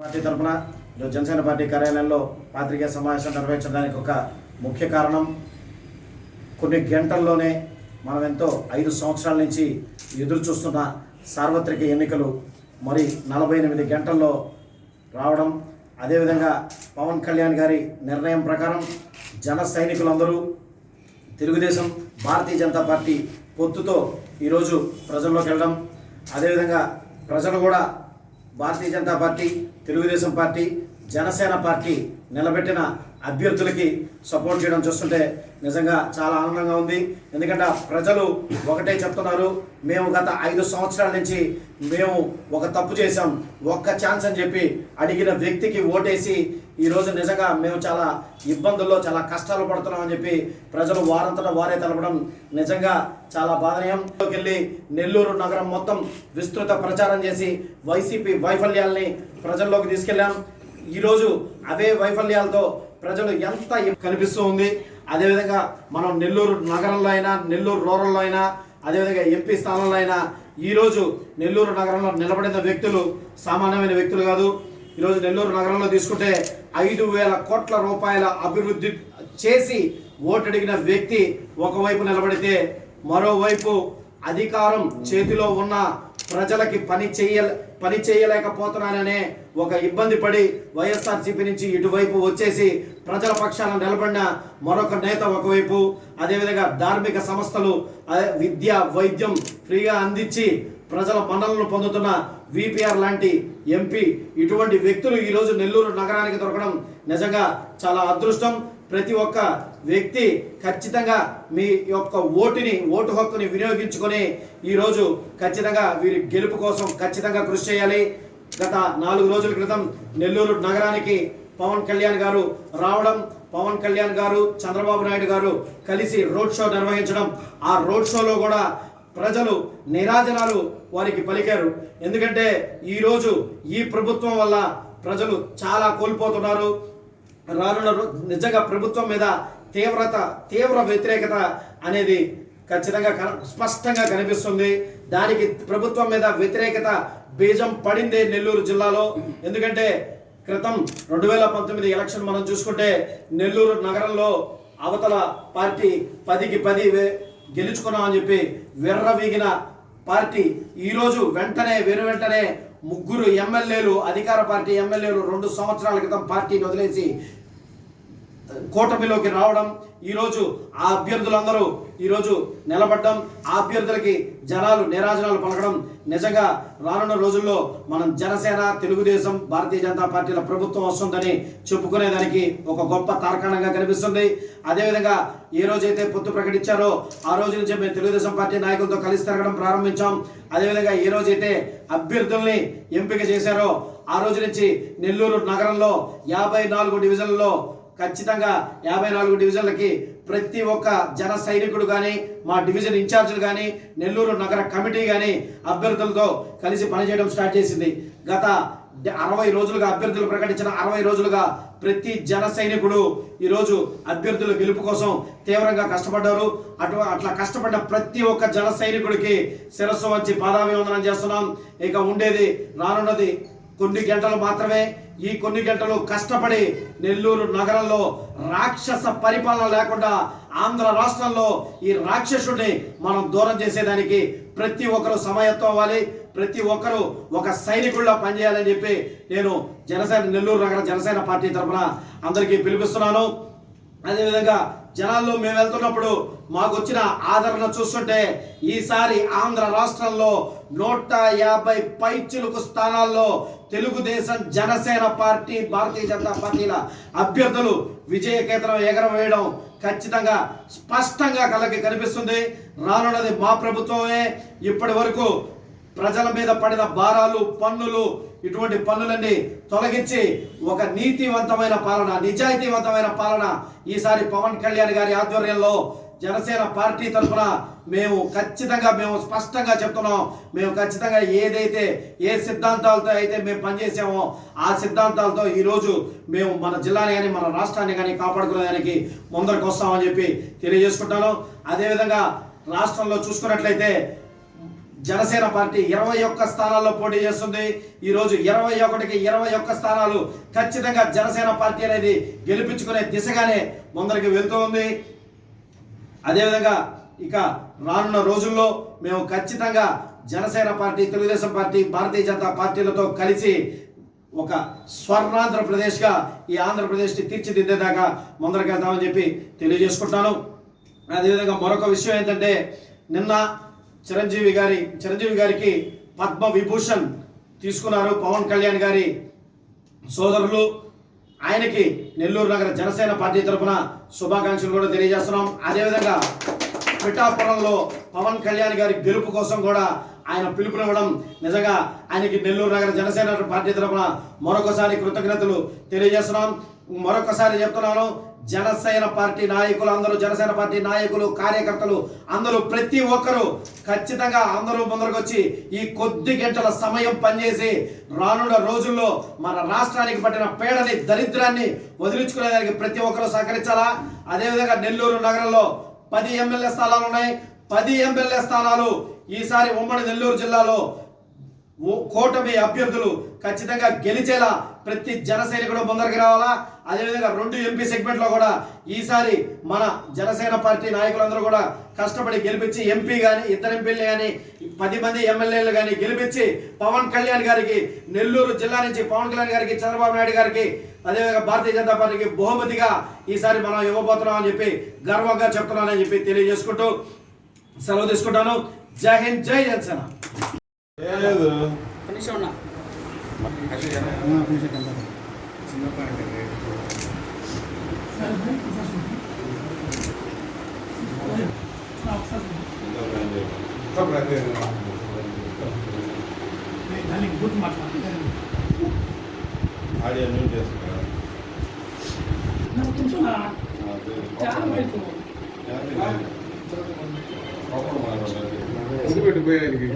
Party తరఫున ఈరోజు Janasena party కార్యాలయంలో పాత్రికేయ సమావేశం నిర్వహించడానికి ఒక ముఖ్య కారణం. కొన్ని గంటల్లోనే మనం ఎంతో ఐదు సంవత్సరాల నుంచి ఎదురు చూస్తున్న సార్వత్రిక ఎన్నికలు మరి నలభై ఎనిమిది గంటల్లో రావడం. అదేవిధంగా పవన్ కళ్యాణ్ గారి నిర్ణయం ప్రకారం జన సైనికులందరూ తెలుగుదేశం భారతీయ జనతా పార్టీ పొత్తుతో ఈరోజు ప్రజల్లోకి వెళ్ళడం. అదేవిధంగా ప్రజలు కూడా Bharatiya Janata party Telugu Desam party Janasena party నిలబెట్టిన అభ్యర్థులకి సపోర్ట్ చేయడం చూస్తుంటే నిజంగా చాలా ఆనందంగా ఉంది. ఎందుకంటే ప్రజలు ఒకటే చెప్తున్నారు మేము గత ఐదు సంవత్సరాల నుంచి మేము ఒక తప్పు చేశాం ఒక్క ఛాన్స్ అని చెప్పి అడిగిన వ్యక్తికి ఓటేసి ఈరోజు నిజంగా మేము చాలా ఇబ్బందుల్లో చాలా కష్టాలు పడుతున్నాం అని చెప్పి ప్రజలు వారంతటా వారే తెలపడం నిజంగా చాలా బాధనీయంలోకి వెళ్ళి నెల్లూరు నగరం మొత్తం విస్తృత ప్రచారం చేసి వైసీపీ వైఫల్యాల్ని ప్రజల్లోకి తీసుకెళ్ళాం. ఈరోజు అవే వైఫల్యాలతో ప్రజలు ఎంత కనిపిస్తూ ఉంది. అదేవిధంగా మనం నెల్లూరు నగరంలో అయినా నెల్లూరు రూరల్లో అయినా అదేవిధంగా ఎంపీ స్థానంలో అయినా ఈరోజు నెల్లూరు నగరంలో నిలబడిన వ్యక్తులు సామాన్యమైన వ్యక్తులు కాదు. ఈరోజు నెల్లూరు నగరంలో తీసుకుంటే ఐదు వేల కోట్ల రూపాయల అభివృద్ధి చేసి ఓటడిగిన వ్యక్తి ఒకవైపు నిలబడితే మరోవైపు అధికారం చేతిలో ఉన్న ప్రజలకి పని చేయ పని చేయలేకపోతున్నాననే ఒక ఇబ్బంది పడి వైఎస్ఆర్సీపీ నుంచి ఇటువైపు వచ్చేసి ప్రజల పక్షాన నిలబడిన మరొక నేత ఒకవైపు అదేవిధంగా ధార్మిక సంస్థలు విద్య వైద్యం ఫ్రీగా అందించి ప్రజల మన్నలను పొందుతున్న విపిఆర్ లాంటి ఎంపీ ఇటువంటి వ్యక్తులు ఈరోజు నెల్లూరు నగరానికి దొరకడం నిజంగా చాలా అదృష్టం. ప్రతి ఒక్క వ్యక్తి ఖచ్చితంగా మీ యొక్క ఓటుని ఓటు హక్కుని వినియోగించుకొని ఈరోజు ఖచ్చితంగా వీరి గెలుపు కోసం ఖచ్చితంగా కృషి చేయాలి. గత నాలుగు రోజుల క్రితం నెల్లూరు నగరానికి పవన్ కళ్యాణ్ గారు రావడం పవన్ కళ్యాణ్ గారు చంద్రబాబు నాయుడు గారు కలిసి రోడ్ షో నిర్వహించడం. ఆ రోడ్ షోలో కూడా ప్రజలు నిరాజనాలు వారికి పలికారు. ఎందుకంటే ఈరోజు ఈ ప్రభుత్వం వల్ల ప్రజలు చాలా కోల్పోతున్నారు. రానున్న నిజంగా ప్రభుత్వం మీద తీవ్రత తీవ్ర వ్యతిరేకత అనేది ఖచ్చితంగా కన- స్పష్టంగా కనిపిస్తుంది. దానికి ప్రభుత్వం మీద వ్యతిరేకత బీజం పడింది నెల్లూరు జిల్లాలో. ఎందుకంటే క్రితం రెండు వేల పంతొమ్మిది ఎలక్షన్ మనం చూసుకుంటే నెల్లూరు నగరంలో అవతల పార్టీ పదికి పది వే- గెలుచుకున్నామని చెప్పి విర్రవీగిన పార్టీ ఈరోజు వెంటనే వెను వెంటనే ముగ్గురు ఎమ్మెల్యేలు అధికార పార్టీ ఎమ్మెల్యేలు రెండు సంవత్సరాల క్రితం పార్టీని వదిలేసి కూటమిలోకి రావడం ఈరోజు ఆ అభ్యర్థులందరూ ఈరోజు నిలబడడం ఆ అభ్యర్థులకి జనాలు నిరాజనాలు పలకడం నిజంగా రానున్న రోజుల్లో మనం జనసేన తెలుగుదేశం భారతీయ జనతా పార్టీల ప్రభుత్వం వస్తుందని చెప్పుకునేదానికి ఒక గొప్ప తార్కాణంగా కనిపిస్తుంది. అదేవిధంగా ఏ రోజైతే పొత్తు ప్రకటించారో ఆ రోజు నుంచి మేము తెలుగుదేశం పార్టీ నాయకులతో కలిసి తిరగడం ప్రారంభించాం. అదేవిధంగా ఏ రోజైతే అభ్యర్థుల్ని ఎంపిక చేశారో ఆ రోజు నుంచి నెల్లూరు నగరంలో యాభై నాలుగు డివిజన్లలో ఖచ్చితంగా యాభై నాలుగు డివిజన్లకి ప్రతి ఒక్క జన సైనికుడు కానీ మా డివిజన్ ఇన్ఛార్జీలు కానీ నెల్లూరు నగర కమిటీ కానీ అభ్యర్థులతో కలిసి పనిచేయడం స్టార్ట్ చేసింది. గత అరవై రోజులుగా అభ్యర్థులు ప్రకటించిన అరవై రోజులుగా ప్రతి జన సైనికుడు ఈరోజు అభ్యర్థుల గెలుపు కోసం తీవ్రంగా కష్టపడ్డారు. అటు అట్లా కష్టపడ్డ ప్రతి ఒక్క జన సైనికుడికి శిరస్సు వచ్చి పాదాభివందనం చేస్తున్నాం. ఇక ఉండేది రానున్నది కొన్ని గంటలు మాత్రమే. ఈ కొన్ని గంటలు కష్టపడి నెల్లూరు నగరంలో రాక్షస పరిపాలన లేకుండా ఆంధ్ర రాష్ట్రంలో ఈ రాక్షసుడిని మనం దూరం చేసేదానికి ప్రతి ఒక్కరు సమయత్వం అవ్వాలి. ప్రతి ఒక్కరూ ఒక సైనికుల్లో పనిచేయాలని చెప్పి నేను జనసేన నెల్లూరు నగర జనసేన పార్టీ తరఫున అందరికీ పిలిపిస్తున్నాను. అదేవిధంగా జనాల్లో మేము వెళ్తున్నప్పుడు మాకు వచ్చిన ఆదరణ చూస్తుంటే ఈసారి ఆంధ్ర రాష్ట్రంలో నూట యాభై పైచులకు స్థానాల్లో తెలుగుదేశం జనసేన పార్టీ భారతీయ జనతా పార్టీల అభ్యర్థులు విజయకేతనం ఎగరవేయడం ఖచ్చితంగా స్పష్టంగా కళ్ళకి కనిపిస్తుంది. రానున్నది మా ప్రభుత్వమే. ఇప్పటి వరకు ప్రజల మీద పడిన భారాలు పన్నులు ఇటువంటి పన్నులన్నీ తొలగించి ఒక నీతివంతమైన పాలన నిజాయితీవంతమైన పాలన ఈసారి పవన్ కళ్యాణ్ గారి ఆధ్వర్యంలో జనసేన పార్టీ తరఫున మేము ఖచ్చితంగా మేము స్పష్టంగా చెప్తున్నాం. మేము ఖచ్చితంగా ఏదైతే ఏ సిద్ధాంతాలతో అయితే మేము పనిచేసామో ఆ సిద్ధాంతాలతో ఈరోజు మేము మన జిల్లాని కానీ మన రాష్ట్రాన్ని కానీ కాపాడుకునేదానికి ముందరకు వస్తామని చెప్పి తెలియజేసుకుంటాను అదేవిధంగా రాష్ట్రంలో చూసుకున్నట్లయితే జనసేన పార్టీ ఇరవై ఒక్క స్థానాల్లో పోటీ చేస్తుంది. ఈరోజు ఇరవై ఒకటికి ఇరవై ఒక్క స్థానాలు ఖచ్చితంగా జనసేన పార్టీ అనేది గెలిపించుకునే దిశగానే ముందరికి వెళ్తూ ఉంది. అదేవిధంగా ఇక రానున్న రోజుల్లో మేము ఖచ్చితంగా జనసేన పార్టీ తెలుగుదేశం పార్టీ భారతీయ జనతా పార్టీలతో కలిసి ఒక స్వర్ణాంధ్రప్రదేశ్గా ఈ ఆంధ్రప్రదేశ్ని తీర్చిదిద్దేదాకా ముందరకెళ్తామని చెప్పి తెలియజేసుకుంటాను. అదేవిధంగా మరొక విషయం ఏంటంటే నిన్న చిరంజీవి గారి చిరంజీవి గారికి పద్మ విభూషణ్ తీసుకున్నారు పవన్ కళ్యాణ్ గారి సోదరులు. ఆయనకి నెల్లూరు నగర జనసేన పార్టీ తరఫున శుభాకాంక్షలు కూడా తెలియజేస్తున్నాం. అదేవిధంగా పిఠాపురంలో పవన్ కళ్యాణ్ గారి గెలుపు కోసం కూడా ఆయన పిలుపునివ్వడం నిజంగా ఆయనకి నెల్లూరు నగర జనసేన పార్టీ తరఫున మరొకసారి కృతజ్ఞతలు తెలియజేస్తున్నాం. మరొకసారి చెప్తున్నాను జనసేన పార్టీ నాయకులు అందరూ జనసేన పార్టీ నాయకులు కార్యకర్తలు అందరూ ప్రతి ఒక్కరూ ఖచ్చితంగా అందరూ ముందరకు వచ్చి ఈ కొద్ది గంటల సమయం పనిచేసి రానున్న రోజుల్లో మన రాష్ట్రానికి పట్టిన పేడని దరిద్రాన్ని వదిలించుకునేదానికి ప్రతి ఒక్కరూ సహకరించాలా? అదేవిధంగా నెల్లూరు నగరంలో పది ఎమ్మెల్యే స్థానాలు ఉన్నాయి. పది ఎమ్మెల్యే స్థానాలు ఈసారి ఉమ్మడి నెల్లూరు జిల్లాలో కూటమి అభ్యర్థులు ఖచ్చితంగా గెలిచేలా ప్రతి జనసేన కూడా ముందరికి రావాలా? అదేవిధంగా రెండు ఎంపీ సెగ్మెంట్లో కూడా ఈసారి మన జనసేన పార్టీ నాయకులందరూ కూడా కష్టపడి గెలిపించి ఎంపీ కానీ ఇద్దరు ఎంపీలు కానీ పది మంది ఎమ్మెల్యేలు కానీ గెలిపించి పవన్ కళ్యాణ్ గారికి నెల్లూరు జిల్లా నుంచి పవన్ కళ్యాణ్ గారికి చంద్రబాబు నాయుడు గారికి అదేవిధంగా భారతీయ జనతా పార్టీకి బహుమతిగా ఈసారి మనం ఇవ్వబోతున్నాం అని చెప్పి గర్వంగా చెప్తున్నానని చెప్పి తెలియజేసుకుంటూ సెలవు తీసుకుంటాను. జై హింద్ జై జనసేన. లేదు నిమిషం ఉన్నా ఆడియో మ్యూట్ చేసుకున్నా వదిలిపెట్టిపోయానికి புதுப்பேட்டு போய் இருக்கு